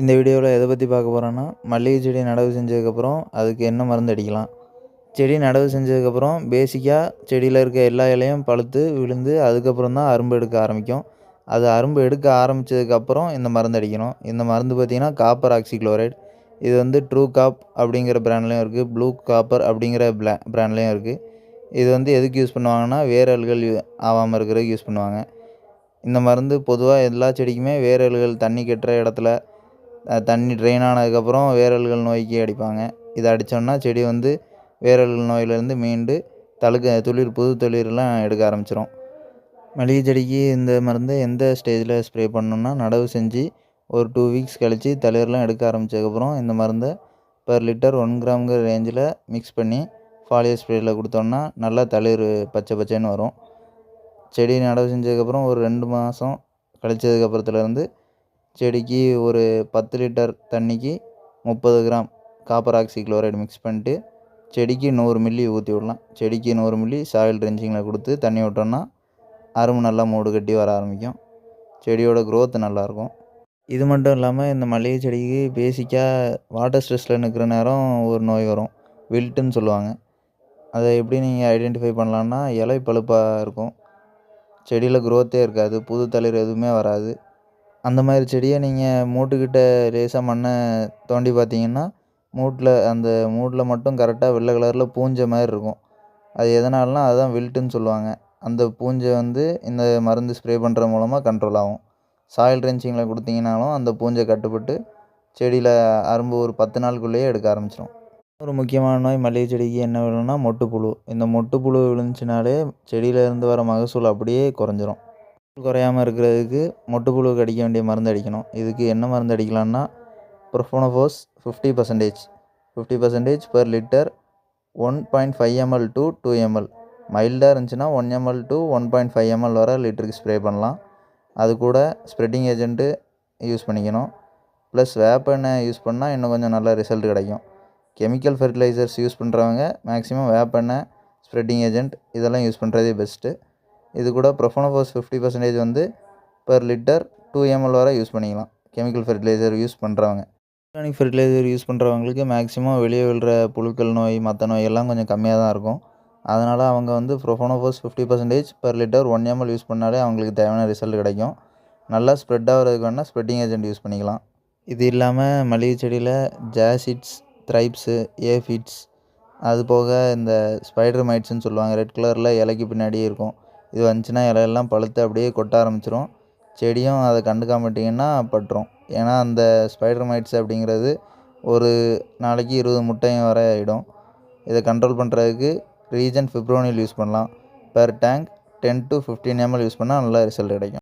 இந்த வீடியோவில் எதை பற்றி பார்க்க போகிறோன்னா மல்லிகை செடி நடவு செஞ்சதுக்கப்புறம் அதுக்கு என்ன மருந்து அடிக்கலாம். செடி நடவு செஞ்சதுக்கப்புறம் பேசிக்காக செடியில் இருக்க எல்லா இலையும் பழுத்து விழுந்து அதுக்கப்புறம் தான் அரும்பு எடுக்க ஆரம்பிக்கும். அது அரும்பு எடுக்க ஆரம்பித்ததுக்கப்புறம் இந்த மருந்து அடிக்கணும். இந்த மருந்து பார்த்திங்கன்னா காப்பர் ஆக்சிக்ளோரைடு இது வந்து ட்ரூ காப் அப்படிங்கிற பிராண்ட்லேயும் இருக்குது ப்ளூ காப்பர் அப்படிங்கிற ப்ளா பிராண்ட்லேயும் இருக்குது இது வந்து எதுக்கு யூஸ் பண்ணுவாங்கன்னா வேரல்கள் ஆகாமல் இருக்கிறதுக்கு யூஸ் பண்ணுவாங்க. இந்த மருந்து பொதுவாக எல்லா செடிக்குமே வேரல்கள் தண்ணி கட்டுற இடத்துல தண்ணி ட்ரெயின் ஆனதுக்கப்புறம் வேரல்கள் நோய்க்கு அடிப்பாங்க. இதை அடித்தோன்னா செடி வந்து வேரல்கள் நோயிலேருந்து மீண்டு தழுக்க துளிர் புது துளிர்லாம் எடுக்க ஆரம்பிச்சிடும் மளிகை செடிக்கு இந்த மருந்து எந்த ஸ்டேஜில் ஸ்ப்ரே பண்ணணுன்னா நடவு செஞ்சு ஒரு டூ வீக்ஸ் கழித்து தளிர்லாம் எடுக்க ஆரம்பித்ததுக்கப்புறம் இந்த மருந்தை பர் லிட்டர் ஒன் கிராம்ங்கிற ரேஞ்சில் மிக்ஸ் பண்ணி ஃபாலியர் ஸ்ப்ரேயில் கொடுத்தோம்னா நல்லா தளிர் பச்சை பச்சைன்னு வரும். செடி நடவு செஞ்சதுக்கப்புறம் ஒரு ரெண்டு மாதம் கழிச்சதுக்கப்புறத்துலேருந்து செடிக்கு ஒரு பத்து லிட்டர் தண்ணிக்கு முப்பது gram copper oxychloride mix பண்ணிட்டு செடிக்கு நூறு மில்லி ஊற்றி விடலாம். செடிக்கு நூறு மில்லி சாயில் ட்ரென்ச்சிங்கில் கொடுத்து தண்ணி விட்டோம்னா அரும்பு நல்லா மூடு கட்டி வர ஆரம்பிக்கும். செடியோட க்ரோத் நல்லாயிருக்கும். இது மட்டும் இல்லாமல் இந்த மளிகை செடிக்கு பேசிக்காக வாட்டர் ஸ்ட்ரெஸ்ஸில் நிற்கிற நேரம் ஒரு நோய் வரும். வில்ட்டுன்னு சொல்லுவாங்க. அதை எப்படி நீங்கள் ஐடென்டிஃபை பண்ணலான்னா இலை பழுப்பாக இருக்கும். செடியில் க்ரோத்தே இருக்காது. புது தளிர் எதுவுமே வராது. அந்த மாதிரி செடியை நீங்கள் மூட்டுக்கிட்ட லேசாக மண்ணை தோண்டி பார்த்தீங்கன்னா மூட்டில் அந்த மூட்டில் மட்டும் கரெக்டாக வெள்ளை கலரில் பூஞ்சை மாதிரி இருக்கும். அது எதனாலனா அதுதான் வில்ட்டுன்னு சொல்லுவாங்க. அந்த பூஞ்சை வந்து இந்த மருந்து ஸ்ப்ரே பண்ணுற மூலமாக கண்ட்ரோல் ஆகும். சாயில் ட்ரென்ச்சிங்கில் கொடுத்தீங்கனாலும் அந்த பூஞ்சை கட்டுப்பட்டு செடியில் அரும்பு ஒரு பத்து நாளுக்குள்ளேயே எடுக்க ஆரம்பிச்சிடும். ஒரு முக்கியமான நோய் மல்லிகை செடிக்கு என்ன வேணும்னா மொட்டுப்புழு. இந்த மொட்டுப்புழு விழுந்துச்சுனாலே செடியிலேருந்து வர மகசூல் அப்படியே குறைஞ்சிரும். குறையாமல் இருக்கிறதுக்கு மொட்டுப்புழு அடிக்க வேண்டிய மருந்து அடிக்கணும். இதுக்கு என்ன மருந்து அடிக்கலாம்னா profenofos fifty percentage fifty percentage per litre one point five ML to two ML மைல்டாக இருந்துச்சுன்னா one ML to one point five ML வர லிட்டருக்கு ஸ்ப்ரே பண்ணலாம். அது கூட ஸ்ப்ரெட்டிங் ஏஜென்ட்டு யூஸ் பண்ணிக்கணும். ப்ளஸ் வேப்ப எண்ணெய் யூஸ் பண்ணால் இன்னும் கொஞ்சம் நல்ல ரிசல்ட் கிடைக்கும். கெமிக்கல் ஃபெர்டிலைசர்ஸ் யூஸ் பண்ணுறவங்க மேக்ஸிமம் வேப்பெண்ணெய் ஸ்ப்ரெட்டிங் ஏஜென்ட் இதெல்லாம் யூஸ் பண்ணுறதே பெஸ்ட்டு இது கூட ப்ரொஃபனோஃபோஸ் ஃபிஃப்டி பர்சன்டேஜ் வந்து பர் லிட்டர் டூ எம்எல் வரை யூஸ் பண்ணிக்கலாம். கெமிக்கல் ஃபெர்டிலைசர் யூஸ் பண்ணுறவங்க ஆர்கானிக் ஃபெர்டிலைசர் யூஸ் பண்ணுறவங்களுக்கு மேக்ஸிமம் வெளியே விழுற புழுக்கள் நோய் மற்ற நோய் எல்லாம் கொஞ்சம் கம்மியாக தான் இருக்கும். அதனால் அவங்க வந்து profenofos fifty percentage per litre one ML use பண்ணாலே அவங்களுக்கு தேவையான ரிசல்ட் கிடைக்கும். நல்லா ஸ்ப்ரெட் ஆகிறதுக்கு வேணால் ஸ்ப்ரெட்டிங் ஏஜென்ட் யூஸ் பண்ணிக்கலாம். இது இல்லாமல் மளிகை செடியில் ஜாசிட்ஸ் த்ரைப்ஸு ஏஃபிட்ஸ் அது போக இந்த ஸ்பைடர் மைட்ஸ்னு சொல்லுவாங்க. ரெட் கலரில் இலைக்கு பின்னாடியே இருக்கும். இது வந்துச்சுன்னா இலையெல்லாம் பழுத்து அப்படியே கொட்ட ஆரம்பிச்சிரும். செடியும் அதை கண்டுக்காம விட்டிங்கன்னா பட்டுரும். ஏன்னா அந்த ஸ்பைடர் மைட்ஸ் அப்படிங்கிறது ஒரு நாளைக்கு இருபது முட்டையும் வர ஆகிடும் இதை கண்ட்ரோல் பண்ணுறதுக்கு ரீஜன் ஃபிப்ரோனில் யூஸ் பண்ணலாம். Per tank ten to fifteen ML use பண்ணால் நல்லா ரிசல்ட் கிடைக்கும்.